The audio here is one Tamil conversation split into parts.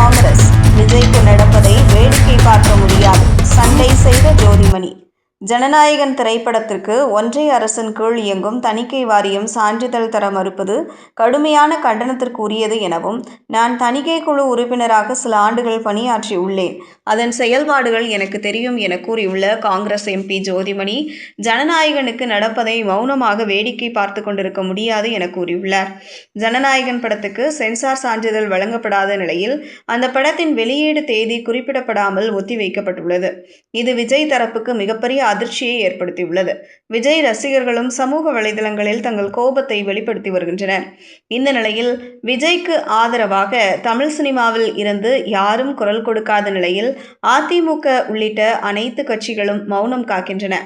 காங்கிரஸ். விஜய்க்கு நடப்பதை வேடிக்கை பார்க்க முடியாது. ஜனநாயகன் திரைப்படத்திற்கு ஒன்றிய அரசின் கீழ் இயங்கும் தணிக்கை வாரியம் சான்றிதழ் தர மறுப்பது கடுமையான கண்டனத்திற்குரியது எனவும் நான் தணிக்கை குழு உறுப்பினராக சில ஆண்டுகள் பணியாற்றியுள்ளேன். அதன் செயல்பாடுகள் எனக்கு தெரியும் என கூறியுள்ள காங்கிரஸ் எம்பி ஜோதிமணி ஜனநாயகனுக்கு நடப்பதை மௌனமாக வேடிக்கை பார்த்து கொண்டிருக்க முடியாது என கூறியுள்ளார். ஜனநாயகன் படத்துக்கு சென்சார் சான்றிதழ் வழங்கப்படாத நிலையில் அந்த படத்தின் வெளியீடு தேதி குறிப்பிடப்படாமல் ஒத்திவைக்கப்பட்டுள்ளது. இது விஜய் தரப்புக்கு மிகப்பெரிய அதிர்ச்சியை ஏற்படுத்தியுள்ளது. விஜய் ரசிகர்களும் சமூக வலைதளங்களில் தங்கள் கோபத்தை வெளிப்படுத்தி வருகின்றனர். இந்த நிலையில் விஜய்க்கு ஆதரவாக தமிழ் சினிமாவில் இருந்து யாரும் குரல் கொடுக்காத நிலையில் அதிமுக உள்ளிட்ட அனைத்து கட்சிகளும் மௌனம் காக்கின்றன.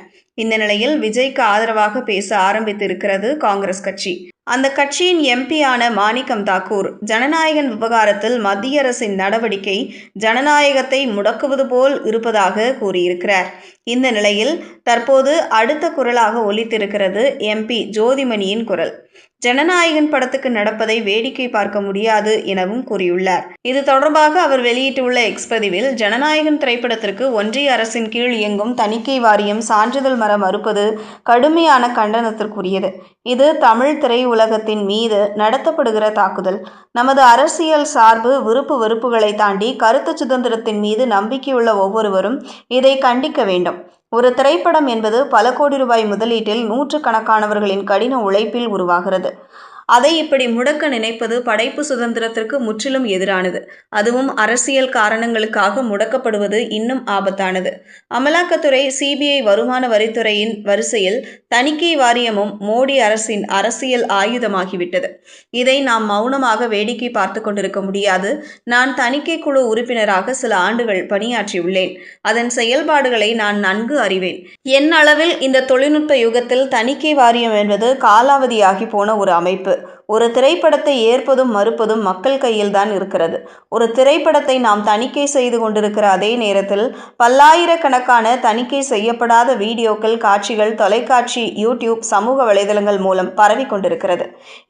இந்த நிலையில் விஜய்க்கு ஆதரவாக பேச ஆரம்பித்து இருக்கிறது காங்கிரஸ் கட்சி. அந்த கட்சியின் எம்பியான மாணிக்கம் தாக்கூர் ஜனநாயகன் விவகாரத்தில் மத்திய அரசின் நடவடிக்கை ஜனநாயகத்தை முடக்குவது போல் இருப்பதாக கூறியிருக்கிறார். இந்த நிலையில் தற்போது அடுத்த குரலாக ஒலித்திருக்கிறது எம்பி ஜோதிமணியின் குரல். ஜனநாயகன் படத்துக்கு நடப்பதை வேடிக்கை பார்க்க முடியாது எனவும் கூறியுள்ளார். இது தொடர்பாக அவர் வெளியிட்டுள்ள எக்ஸ் பதிவில் ஜனநாயகன் திரைப்படத்திற்கு ஒன்றிய அரசின் கீழ் இயங்கும் தணிக்கை வாரியம் சான்றிதழ் மர மறுப்பது கடுமையான கண்டனத்திற்குரியது. இது தமிழ் திரையுலகத்தின் மீது நடத்தப்படுகிற தாக்குதல். நமது அரசியல் சார்பு விருப்பு வெறுப்புகளை தாண்டி கருத்து சுதந்திரத்தின் மீது நம்பிக்கையுள்ள ஒவ்வொருவரும் இதை கண்டிக்க வேண்டும். ஒரு திரைப்படம் என்பது பல கோடி ரூபாய் முதலீட்டில் நூற்றுக்கணக்கானவர்களின் கடின உழைப்பில் உருவாகிறது. அதை இப்படி முடக்க நினைப்பது படைப்பு சுதந்திரத்திற்கு முற்றிலும் எதிரானது. அதுவும் அரசியல் காரணங்களுக்காக முடக்கப்படுவது இன்னும் ஆபத்தானது. அமலாக்கத்துறை சிபிஐ வருமான வரித்துறையின் வரிசையில் தணிக்கை வாரியமும் மோடி அரசின் அரசியல் ஆயுதமாகிவிட்டது. இதை நாம் மௌனமாக வேடிக்கை பார்த்து கொண்டிருக்க முடியாது. நான் தணிக்கை குழு உறுப்பினராக சில ஆண்டுகள் பணியாற்றியுள்ளேன். அதன் செயல்பாடுகளை நான் நன்கு அறிவேன். என் அளவில் இந்த தொழில்நுட்ப யுகத்தில் தணிக்கை வாரியம் என்பது காலாவதியாகி போன ஒரு அமைப்பு. ஒரு திரைப்படத்தை ஏற்பதும் மறுப்பதும் மக்கள் கையில் தான் இருக்கிறது. ஒரு திரைப்படத்தை நாம் தணிக்கை செய்து கொண்டிருக்கிற அதே நேரத்தில் பல்லாயிரக்கணக்கான தணிக்கை செய்யப்படாத வீடியோக்கள் காட்சிகள் தொலைக்காட்சி யூடியூப் சமூக வலைதளங்கள் மூலம் பரவி கொண்டிருக்கிறது.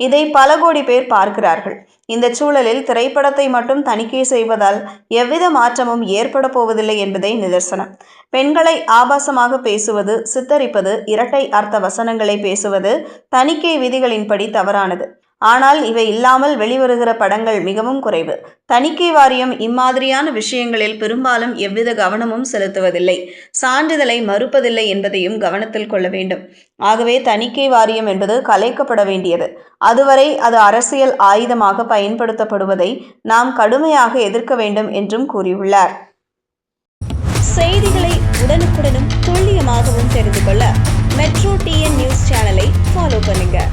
இதை பல கோடி பேர் பார்க்கிறார்கள். இந்த சூழலில் திரைப்படத்தை மட்டும் தணிக்கை செய்வதால் எவ்வித மாற்றமும் ஏற்பட போவதில்லை என்பதே நிதர்சனம். பெண்களை ஆபாசமாக பேசுவது சித்தரிப்பது இரட்டை அர்த்த வசனங்களை பேசுவது தணிக்கை விதிகளின்படி தவறானது. ஆனால் இவை இல்லாமல் வெளிவருகிற படங்கள் மிகவும் குறைவு. தணிக்கை வாரியம் இம்மாதிரியான விஷயங்களில் பெரும்பாலும் எவ்வித கவனமும் செலுத்துவதில்லை. சான்றிதழை மறுப்பதில்லை என்பதையும் கவனத்தில் கொள்ள வேண்டும். ஆகவே தணிக்கை வாரியம் என்பது கலைக்கப்பட வேண்டியது. அதுவரை அது அரசியல் ஆயுதமாக பயன்படுத்தப்படுவதை நாம் கடுமையாக எதிர்க்க வேண்டும் என்றும் கூறியுள்ளார். செய்திகளை உடனுக்குடனும் துல்லியமாகவும் தெரிந்து கொள்ள மெட்ரோ டிஎன் நியூஸ் சேனலை ஃபாலோ பண்ணுங்கள்